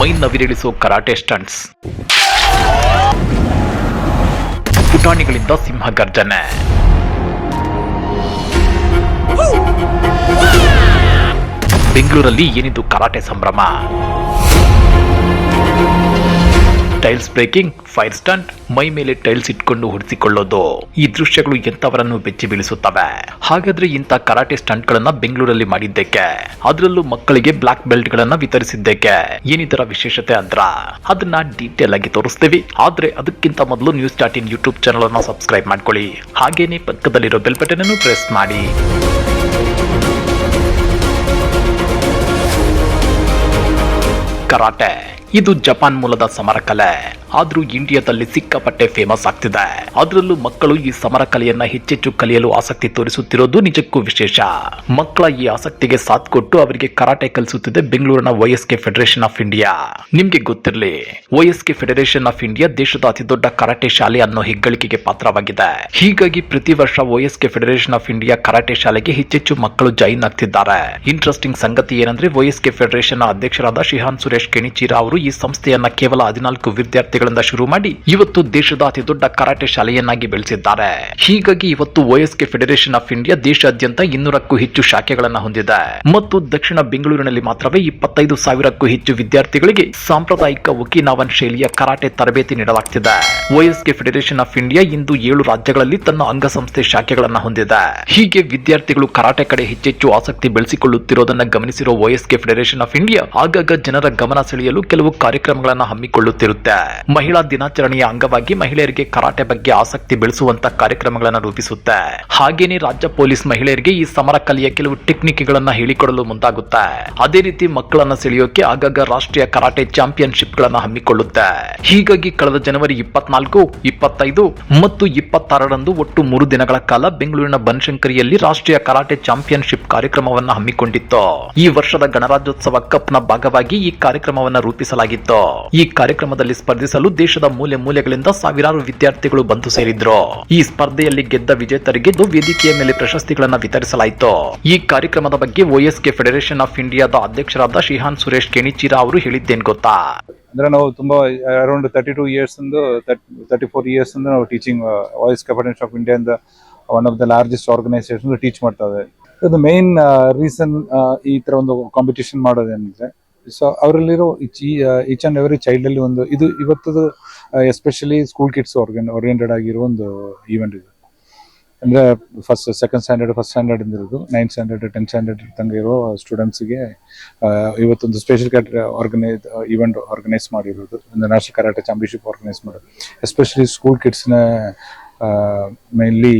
ಮೈ ನವಿರೇಳಿಸೋ karate stunts ಪುಟಾಣಿಗಳಿಂದ ಸಿಂಹ ಗರ್ಜನೆ ಬೆಂಗಳೂರಲ್ಲಿ ಏನಿದು karate ಸಂಭ್ರಮ? ಟೈಲ್ಸ್ ಬ್ರೇಕಿಂಗ್, ಫೈರ್ ಸ್ಟಂಟ್, ಮೈ ಮೇಲೆ ಟೈಲ್ಸ್ ಇಟ್ಕೊಂಡು ಹೊಡಿಸಿಕೊಳ್ಳೋದು. ಈ ದೃಶ್ಯಗಳು ಎಂತವರನ್ನು ಬೆಚ್ಚಿ ಬೀಳಿಸುತ್ತವೆ. ಹಾಗಾದ್ರೆ ಇಂಥ ಕರಾಟೆ ಸ್ಟಂಟ್ ಗಳನ್ನ ಬೆಂಗಳೂರಲ್ಲಿ ಮಾಡಿದ್ದಕ್ಕೆ? ಅದರಲ್ಲೂ ಮಕ್ಕಳಿಗೆ ಬ್ಲಾಕ್ ಬೆಲ್ಟ್ ಗಳನ್ನ ವಿತರಿಸಿದ್ದಕ್ಕೆ? ಏನಿದರ ವಿಶೇಷತೆ ಅಂದ್ರ? ಅದನ್ನ ಡೀಟೇಲ್ ಆಗಿ ತೋರಿಸ್ತೀವಿ. ಆದ್ರೆ ಅದಕ್ಕಿಂತ ಮೊದಲು news dot in YouTube channel ಅನ್ನ ಸಬ್ಸ್ಕ್ರೈಬ್ ಮಾಡ್ಕೊಳ್ಳಿ. ಹಾಗೇನೆ ಪಕ್ಕದಲ್ಲಿರೋ ಬೆಲ್ ಬಟನ್ ಅನ್ನು ಪ್ರೆಸ್ ಮಾಡಿ. ಕರಾಟೆ. ಇದು ಜಪಾನ್ ಮೂಲದ ಸಮರ ಕಲೆ ಆದ್ರೂ ಇಂಡಿಯಾದಲ್ಲಿ ಸಿಕ್ಕಾಪಟ್ಟೆ ಫೇಮಸ್ ಆಗ್ತಿದೆ. ಅದರಲ್ಲೂ ಮಕ್ಕಳು ಈ ಸಮರ ಕಲೆಯನ್ನ ಹೆಚ್ಚೆಚ್ಚು ಕಲಿಯಲು ಆಸಕ್ತಿ ತೋರಿಸುತ್ತಿರೋದು ನಿಜಕ್ಕೂ ವಿಶೇಷ. ಮಕ್ಕಳ ಈ ಆಸಕ್ತಿಗೆ ಸಾಥ್ ಕೊಟ್ಟು ಅವರಿಗೆ ಕರಾಟೆ ಕಲಿಸುತ್ತಿದೆ ಬೆಂಗಳೂರಿನ ವೈಎಸ್ಕೆ ಫೆಡರೇಷನ್ ಆಫ್ ಇಂಡಿಯಾ ನಿಮ್ಗೆ ಗೊತ್ತಿರಲಿ, ವೈಎಸ್ಕೆ ಫೆಡರೇಷನ್ ಆಫ್ ಇಂಡಿಯಾ ದೇಶದ ಅತಿದೊಡ್ಡ ಕರಾಟೆ ಶಾಲೆ ಅನ್ನೋ ಹೆಗ್ಗಳಿಕೆಗೆ ಪಾತ್ರವಾಗಿದೆ. ಹೀಗಾಗಿ ಪ್ರತಿ ವರ್ಷ YSK federation of India karate ಶಾಲೆಗೆ ಹೆಚ್ಚೆಚ್ಚು ಮಕ್ಕಳು ಜಾಯಿನ್ ಆಗ್ತಿದ್ದಾರೆ. ಇಂಟ್ರೆಸ್ಟಿಂಗ್ ಸಂಗತಿ ಏನಂದ್ರೆ, ವೈಎಸ್ಕೆ ಫೆಡರೇಷನ್ ಅಧ್ಯಕ್ಷರಾದ ಶಿಹಾನ್ ಸುರೇಶ್ ಕೆಣಿಚೀರ ಅವರು ಈ ಸಂಸ್ಥೆಯನ್ನ ಕೇವಲ ಹದಿನಾಲ್ಕು ವಿದ್ಯಾರ್ಥಿಗಳಿಂದ ಶುರು ಮಾಡಿ ಇವತ್ತು ದೇಶದ ಅತಿ ದೊಡ್ಡ ಕರಾಟೆ ಶಾಲೆಯನ್ನಾಗಿ ಬೆಳೆಸಿದ್ದಾರೆ. ಹೀಗಾಗಿ ಇವತ್ತು ವಯಸ್ಕೆ ಫೆಡರೇಷನ್ ಆಫ್ ಇಂಡಿಯಾ ದೇಶಾದ್ಯಂತ ಇನ್ನೂರಕ್ಕೂ ಹೆಚ್ಚು ಶಾಖೆಗಳನ್ನ ಹೊಂದಿದೆ. ಮತ್ತು ದಕ್ಷಿಣ ಬೆಂಗಳೂರಿನಲ್ಲಿ ಮಾತ್ರವೇ ಇಪ್ಪತ್ತೈದು ಸಾವಿರಕ್ಕೂ ಹೆಚ್ಚು ವಿದ್ಯಾರ್ಥಿಗಳಿಗೆ ಸಾಂಪ್ರದಾಯಿಕ ಒಕಿನಾವನ್ ಶೈಲಿಯ ಕರಾಟೆ ತರಬೇತಿ ನೀಡಲಾಗ್ತಿದೆ. ವಯಸ್ಕೆ ಫೆಡರೇಷನ್ ಆಫ್ ಇಂಡಿಯಾ ಇಂದು ಏಳು ರಾಜ್ಯಗಳಲ್ಲಿ ತನ್ನ ಅಂಗಸಂಸ್ಥೆ ಶಾಖೆಗಳನ್ನ ಹೊಂದಿದೆ. ಹೀಗೆ ವಿದ್ಯಾರ್ಥಿಗಳು ಕರಾಟೆ ಕಡೆ ಹೆಚ್ಚೆಚ್ಚು ಆಸಕ್ತಿ ಬೆಳೆಸಿಕೊಳ್ಳುತ್ತಿರೋದನ್ನ ಗಮನಿಸಿರುವ ವಯಸ್ಕೆ ಫೆಡರೇಷನ್ ಆಫ್ ಇಂಡಿಯಾ ಆಗಾಗ ಜನರ ಗಮನ ಸೆಳೆಯಲು ಕೆಲವು ಕಾರ್ಯಕ್ರಮಗಳನ್ನ ಹಮ್ಮಿಕೊಳ್ಳುತ್ತಿರುತ್ತೆ. ಮಹಿಳಾ ದಿನಾಚರಣೆಯ ಅಂಗವಾಗಿ ಮಹಿಳೆಯರಿಗೆ ಕರಾಟೆ ಬಗ್ಗೆ ಆಸಕ್ತಿ ಬೆಳೆಸುವಂತ ಕಾರ್ಯಕ್ರಮಗಳನ್ನು ರೂಪಿಸುತ್ತೆ. ಹಾಗೇನೆ ರಾಜ್ಯ ಪೊಲೀಸ್ ಮಹಿಳೆಯರಿಗೆ ಈ ಸಮರ ಕಲೆಯ ಕೆಲವು ಟೆಕ್ನಿಕ್ಗಳನ್ನು ಹೇಳಿಕೊಡಲು ಮುಂದಾಗುತ್ತೆ. ಅದೇ ರೀತಿ ಮಕ್ಕಳನ್ನ ಸೆಳೆಯೋಕೆ ಆಗಾಗ ರಾಷ್ಟ್ರೀಯ ಕರಾಟೆ ಚಾಂಪಿಯನ್ಶಿಪ್ ಗಳನ್ನ ಹಮ್ಮಿಕೊಳ್ಳುತ್ತೆ. ಹೀಗಾಗಿ ಕಳೆದ ಜನವರಿ ಇಪ್ಪತ್ನಾಲ್ಕು, ಇಪ್ಪತ್ತೈದು ಮತ್ತು ಇಪ್ಪತ್ತಾರರಂದು ಒಟ್ಟು ಮೂರು ದಿನಗಳ ಕಾಲ ಬೆಂಗಳೂರಿನ ಬನಶಂಕರಿಯಲ್ಲಿ ರಾಷ್ಟ್ರೀಯ ಕರಾಟೆ ಚಾಂಪಿಯನ್ಶಿಪ್ ಕಾರ್ಯಕ್ರಮವನ್ನ ಹಮ್ಮಿಕೊಂಡಿತ್ತು. ಈ ವರ್ಷದ ಗಣರಾಜ್ಯೋತ್ಸವ ಕಪ್ನ ಭಾಗವಾಗಿ ಈ ಕಾರ್ಯಕ್ರಮವನ್ನು ಕಾರ್ಯಕ್ರಮವನ್ನ ರೂಪಿಸಲಾಗಿತ್ತು ಈ ಕಾರ್ಯಕ್ರಮದಲ್ಲಿ ಸ್ಪರ್ಧಿಸಲು ದೇಶದ ಮೂಲೆ ಮೂಲೆಗಳಿಂದ ಸಾವಿರಾರು ವಿದ್ಯಾರ್ಥಿಗಳು ಬಂದು ಸೇರಿದ್ರು? ಈ ಸ್ಪರ್ಧೆಯಲ್ಲಿ ಗೆದ್ದ ವಿಜೇತರಿಗೆ ವೇದಿಕೆಯ ಮೇಲೆ ಪ್ರಶಸ್ತಿಗಳನ್ನು ವಿತರಿಸಲಾಯಿತು? ಈ ಕಾರ್ಯಕ್ರಮದ ಬಗ್ಗೆ ಒಎಸ್ಕೆ ಫೆಡರೇಷನ್ ಆಫ್ ಇಂಡಿಯಾದ ಅಧ್ಯಕ್ಷರಾದ ಶಿಹಾನ್ ಸುರೇಶ್ ಕೆಣಿಚೀರ ಅವರು ಹೇಳಿದ್ದೇನು ಗೊತ್ತಾ? ಅಂದ್ರೆ ನಾವು ತುಂಬಾ around thirty two years thirty four years ನಾವು teaching voice federation of India one of the largest organisation teach ಮಾಡ್ತಾ ಇದೆ ಇದು ಮೇನ್ ರೀಸನ್ ಈ ತರ ಒಂದು ಕಾಂಪಿಟೇಷನ್ ಮಾಡೋದೇನಂದ್ರೆ ಸೊ ಅವರಲ್ಲಿರೋ ಈಚ್ ಆ್ಯಂಡ್ ಎವ್ರಿ ಚೈಲ್ಡ್ ಅಲ್ಲಿ ಒಂದು, ಇದು ಇವತ್ತದು ಎಸ್ಪೆಷಲಿ ಸ್ಕೂಲ್ ಕಿಡ್ಸ್ ಓರಿಯೆಂಟೆಡ್ ಆಗಿರೋ ಒಂದು ಈವೆಂಟ್ ಇದು. ಅಂದ್ರೆ first second standard first standard ಇರೋದು. ನೈನ್ತ್ ಸ್ಟ್ಯಾಂಡರ್ಡ್ ಟೆಂತ್ ಸ್ಟ್ಯಾಂಡರ್ಡ್ ತನಕ ಇರೋ ಸ್ಟೂಡೆಂಟ್ಸ್ಗೆ ಇವತ್ತೊಂದು special cater organise event organise ಮಾಡಿರೋದು. ಒಂದು ನ್ಯಾಷನಲ್ ಕರಾಟೆ ಚಾಂಪಿಯನ್ಶಿಪ್ ಆರ್ಗನೈಸ್ ಮಾಡೋದು. ಎಸ್ಪೆಷಲಿ ಸ್ಕೂಲ್ ಕಿಡ್ಸ್ನ ಮೇನ್ಲಿ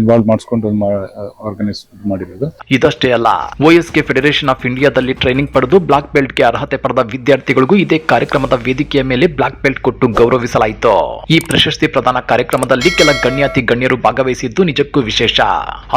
ಇನ್ವಾಲ್ವ್ ಮಾಡಿಸ್ಕೊಂಡು ಆರ್ಗನೈಸ್ ಮಾಡಿರೋದು. ಇದಷ್ಟೇ ಅಲ್ಲ ಓಎಸ್ಕೆ ಫೆಡರೇಷನ್ ಆಫ್ ಇಂಡಿಯಾದಲ್ಲಿ ಟ್ರೈನಿಂಗ್ ಪಡೆದು ಬ್ಲಾಕ್ ಬೆಲ್ಟ್ಗೆ ಅರ್ಹತೆ ಪಡೆದ ವಿದ್ಯಾರ್ಥಿಗಳಿಗೂ ಇದೇ ಕಾರ್ಯಕ್ರಮದ ವೇದಿಕೆಯ ಮೇಲೆ ಬ್ಲಾಕ್ ಬೆಲ್ಟ್ ಕೊಟ್ಟು ಗೌರವಿಸಲಾಯಿತು. ಈ ಪ್ರಶಸ್ತಿ ಪ್ರದಾನ ಕಾರ್ಯಕ್ರಮದಲ್ಲಿ ಕೆಲ ಗಣ್ಯಾತಿ ಗಣ್ಯರು ಭಾಗವಹಿಸಿದ್ದು ನಿಜಕ್ಕೂ ವಿಶೇಷ.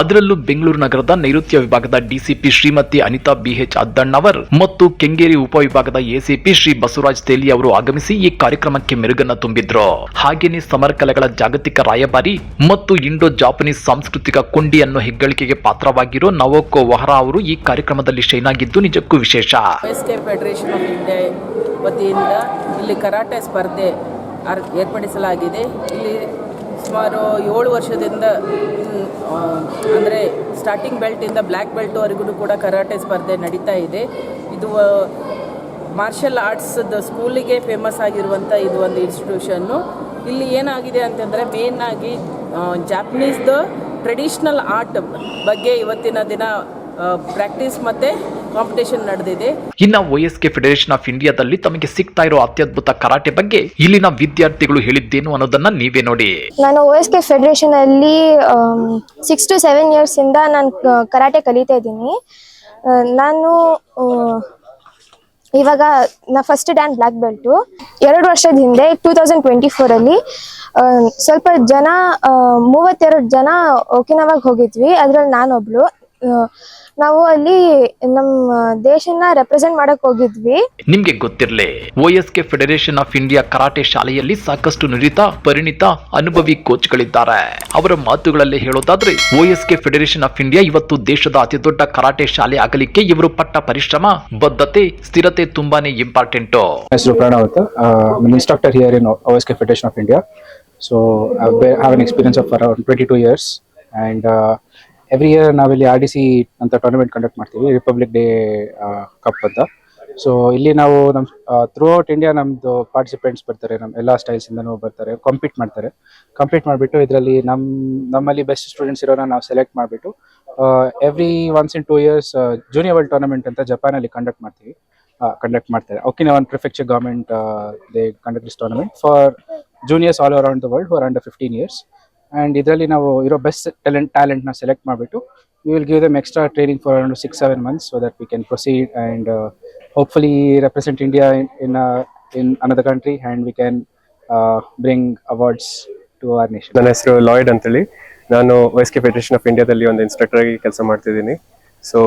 ಅದರಲ್ಲೂ ಬೆಂಗಳೂರು ನಗರದ ನೈಋತ್ಯ ವಿಭಾಗದ ಡಿಸಿಪಿ ಶ್ರೀಮತಿ ಅನಿತಾ ಬಿಎಚ್ ಅದ್ದಣ್ಣವರ್ ಮತ್ತು ಕೆಂಗೇರಿ ಉಪವಿಭಾಗದ ಎಸಿಪಿ ಶ್ರೀ ಬಸವರಾಜ್ ತೇಲಿ ಅವರು ಆಗಮಿಸಿ ಈ ಕಾರ್ಯಕ್ರಮಕ್ಕೆ ಮೆರುಗನ್ನ ತುಂಬಿದ್ರು. ಹಾಗೇನೆ ಸಮರ ಕಲೆಗಳ ಜಾಗತಿಕ ರಾಯಭಾರಿ ಮತ್ತು ಇಂಡೋ ಜಾಪನೀಸ್ ಸಾಂಸ್ಕೃತಿಕ ಕೊಂಡಿಯನ್ನು ಹೆಗ್ಗಳಿಕೆಗೆ ಪಾತ್ರವಾಗಿರೋ ನವೋಕೋ ವಹರಾ ಅವರು ಈ ಕಾರ್ಯಕ್ರಮದಲ್ಲಿ ಶೈನ್ ಆಗಿದ್ದು ನಿಜಕ್ಕೂ ವಿಶೇಷ. ಫೆಡರೇಷನ್ ಆಫ್ ಇಂಡಿಯಾ ವತಿಯಿಂದ ಇಲ್ಲಿ ಕರಾಟೆ ಸ್ಪರ್ಧೆ ಏರ್ಪಡಿಸಲಾಗಿದೆ. ಇಲ್ಲಿ ಸುಮಾರು ಏಳು ವರ್ಷದಿಂದ ಅಂದರೆ ಸ್ಟಾರ್ಟಿಂಗ್ ಬೆಲ್ಟಿಂದ ಬ್ಲ್ಯಾಕ್ ಬೆಲ್ಟ್ವರೆಗೂ ಕೂಡ ಕರಾಟೆ ಸ್ಪರ್ಧೆ ನಡೀತಾ ಇದೆ. ಇದು ಮಾರ್ಷಲ್ ಆರ್ಟ್ಸ್ದ ಸ್ಕೂಲಿಗೆ ಫೇಮಸ್ ಆಗಿರುವಂಥ ಇದು ಒಂದು ಇನ್ಸ್ಟಿಟ್ಯೂಷನ್ನು ಇಲ್ಲಿ ಏನಾಗಿದೆ ಅಂತಂದರೆ ಮೇನ್ ಆಗಿ ಜಾಪನೀಸ್ದು ಟ್ರೆಡಿಷ್ನಲ್ ಆರ್ಟ್ ಬಗ್ಗೆ ಇವತ್ತಿನ ದಿನ ಪ್ರಾಕ್ಟೀಸ್ ಮತ್ತೆ ಕಾಂಪಿಟೇಷನ್ ನಡೆದಿದೆ. ಇನ್ನ ವೈಎಸ್ಕೆ ಫೆಡರೇಷನ್ ಆಫ್ ಇಂಡಿಯಾದಲ್ಲಿ ತಮಗೆ ಸಿಗ್ತಾ ಇರೋ ಅತ್ಯದ್ಭುತ ಕರಾಟೆ ಬಗ್ಗೆ ಇಲ್ಲಿನ ವಿದ್ಯಾರ್ಥಿಗಳು ಹೇಳಿದ್ದೇನು ಅನ್ನೋದನ್ನ ನೀವೇ ನೋಡಿ. ನಾನು ಒ ಫೆಡರೇಷನ್ ಕೆ ಫೆಡ್ರೇಷನ್ ಅಲ್ಲಿ ಸಿಕ್ಸ್ ಟು ಸೆವೆನ್ ಇಯರ್ಸ್ ಇಂದ ನಾನು ಕರಾಟೆ ಕಲಿತಾ ಇದ್ದೀನಿ. ನಾನು ಇವಾಗ ನಾ ಫಸ್ಟ್ ಡ್ಯಾನ್ ಬ್ಲ್ಯಾಕ್ ಬೆಲ್ಟು ಎರಡು ವರ್ಷದ ಹಿಂದೆ ಟೂ ತೌಸಂಡ್ ಟ್ವೆಂಟಿ ಫೋರಲ್ಲಿ ಸ್ವಲ್ಪ ಜನ ಮೂವತ್ತೆರಡು ಜನ ಓಕಿನವಾಗ ಹೋಗಿದ್ವಿ. ಅದ್ರಲ್ಲಿ ನಾನೊಬ್ಳು. ನಾವು ಅಲ್ಲಿ ನಮ್ಮ ದೇಶನ ರೆಪ್ರೆಸೆಂಟ್ ಮಾಡಕ್ ಹೋಗಿದ್ವಿ. ನಿಮ್ಗೆ ಗೊತ್ತಿರಲಿ OSK federation of India karate ಶಾಲೆಯಲ್ಲಿ ಸಾಕಷ್ಟು ನುರಿತ ಪರಿಣಿತ ಅನುಭವಿ ಕೋಚ್ಗಳಿದ್ದಾರೆ ಅವರ ಮಾತುಗಳಲ್ಲಿ ಹೇಳೋದಾದ್ರೆ ಓಎಸ್ಕೆ ಫೆಡರೇಷನ್ ಆಫ್ ಇಂಡಿಯಾ ಇವತ್ತು ದೇಶದ ಅತಿ ದೊಡ್ಡ ಕರಾಟೆ ಶಾಲೆ ಆಗಲಿಕ್ಕೆ ಇವರು ಪಟ್ಟ ಪರಿಶ್ರಮ ಬದ್ಧತೆ ಸ್ಥಿರತೆ ತುಂಬಾನೇ ಇಂಪಾರ್ಟೆಂಟ್ ಹೆಸರು Pranav instructor here in S K federation of India so India. So experience of an twenty two years 22 years year ನಾವಿಲ್ಲಿ ಆರ್ ಡಿ ಸಿ ಅಂತ ಟೂರ್ನಮೆಂಟ್ ಕಂಡಕ್ಟ್ ಮಾಡ್ತೀವಿ ರಿಪಬ್ಲಿಕ್ ಡೇ ಕಪ್ ಅಂತ. ಸೊ ಇಲ್ಲಿ ನಾವು ನಮ್ಮ ಥ್ರೂ ಔಟ್ ಇಂಡಿಯಾ ನಮ್ಮದು participants ಬರ್ತಾರೆ ನಮ್ಮ ಎಲ್ಲ ಸ್ಟೈಲ್ಸಿಂದನೂ ಬರ್ತಾರೆ ಕಾಂಪೀಟ್ ಮಾಡ್ತಾರೆ. ಕಾಂಪೀಟ್ ಮಾಡಿಬಿಟ್ಟು ಇದರಲ್ಲಿ ನಮ್ಮ ನಮ್ಮಲ್ಲಿ ಬೆಸ್ಟ್ ಸ್ಟೂಡೆಂಟ್ಸ್ ಇರೋನ ನಾವು ಸೆಲೆಕ್ಟ್ ಮಾಡಿಬಿಟ್ಟು every once in two years junior world tournament ಅಂತ ಜಪಾನಲ್ಲಿ ಕಂಡಕ್ಟ್ ಮಾಡ್ತೀವಿ. ಕಂಡಕ್ಟ್ ಮಾಡ್ತಾರೆ. Okay one prefecture government they conduct this tournament for juniors all around the world for under fifteen years and ಇದರಲ್ಲಿ ನಾವು ಇರೋ best talent ಟ್ಯಾಲೆಂಟ್ನ select ಮಾಡಿಬಿಟ್ಟು we will give them extra training for around six seven months so that we can proceed and hopefully represent India in in another country and we can bring awards to our nation ನನ್ನ ಹೆಸರು Lloyd ಅಂತೇಳಿ. ನಾನು wise K federation of ಇಂಡಿಯಾದಲ್ಲಿ ಒಂದು instructor ಆಗಿ ಕೆಲಸ ಮಾಡ್ತಿದ್ದೀನಿ. So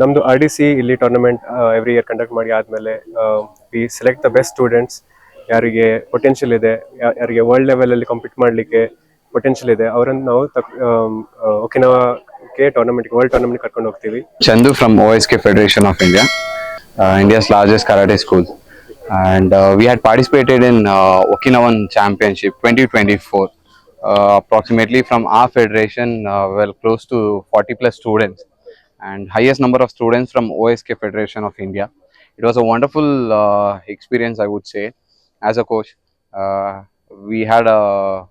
ನಮ್ಮದು ಆರ್ ಡಿ ಸಿ ಇಲ್ಲಿ ಟೂರ್ನಮೆಂಟ್ ಎವ್ರಿ ಇಯರ್ ಕಂಡಕ್ಟ್ ಮಾಡಿ ಆದಮೇಲೆ we select the best students ಯಾರಿಗೆ ಪೊಟೆನ್ಷಿಯಲ್ ಇದೆ ಯಾರಿಗೆ ವರ್ಲ್ಡ್ ಲೆವೆಲಲ್ಲಿ ಕಾಂಪೀಟ್ ಮಾಡಲಿಕ್ಕೆ ಪೊಟೆನ್ಷಿಯಲ್ ಇದೆ ಅವರನ್ನು ನಾವು ತಕ್ ಓಕೆನಾವಾಗೆ ಟೂರ್ನಮೆಂಟ್ಗೆ ವರ್ಲ್ಡ್ ಟೂರ್ನಮೆಂಟ್ ಕರ್ಕೊಂಡು ಹೋಗ್ತೀವಿ Chandu from OSK Federation of India, uh, India's largest karate school. And uh, we had participated in uh, Okinawan Championship 2024. Uh, approximately from our federation, uh, well, close to 40 plus students, and highest number of students from OSK Federation of India. It was a wonderful uh, experience, I would say, as a coach. Uh, we had a,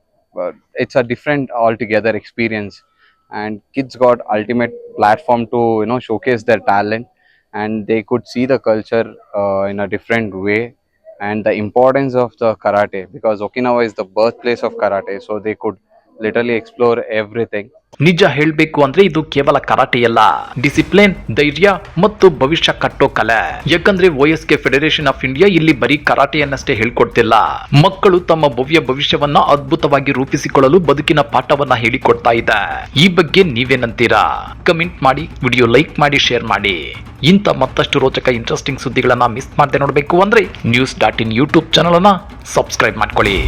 it's a different altogether experience. And kids got ultimate platform to you know showcase their talent. And they could see the culture uh, in a different way. And the importance of the karate because okinawa is the birthplace of karate. So they could literally explore everything ನಿಜ ಹೇಳಬೇಕು ಅಂದ್ರೆ ಇದು ಕೇವಲ ಕರಾಟೆಯಲ್ಲ. Discipline, ಧೈರ್ಯ ಮತ್ತು ಭವಿಷ್ಯ ಕಟ್ಟೋ ಕಲೆ. ಯಾಕಂದ್ರೆ ಕೆ ಫೆಡರೇಷನ್ ಆಫ್ ಇಂಡಿಯಾ ಇಲ್ಲಿ ಬರೀ ಕರಾಟೆಯನ್ನಷ್ಟೇ ಹೇಳ್ಕೊಡ್ತಿಲ್ಲ. ಮಕ್ಕಳು ತಮ್ಮ ಭವ್ಯ ಭವಿಷ್ಯವನ್ನ ಅದ್ಭುತವಾಗಿ ರೂಪಿಸಿಕೊಳ್ಳಲು ಬದುಕಿನ ಪಾಠವನ್ನ ಹೇಳಿಕೊಡ್ತಾ ಇದೆ. ಈ ಬಗ್ಗೆ ನೀವೇನಂತೀರಾ? ಕಮೆಂಟ್ ಮಾಡಿ ವಿಡಿಯೋ ಲೈಕ್ ಮಾಡಿ ಶೇರ್ ಮಾಡಿ. ಇಂಥ ಮತ್ತಷ್ಟು ರೋಚಕ ಇಂಟ್ರೆಸ್ಟಿಂಗ್ ಸುದ್ದಿಗಳನ್ನ ಮಿಸ್ ಮಾಡದೆ ನೋಡಬೇಕು ಅಂದ್ರೆ news dot in YouTube channel ಅನ್ನ ಸಬ್ಸ್ಕ್ರೈಬ್ ಮಾಡ್ಕೊಳ್ಳಿ.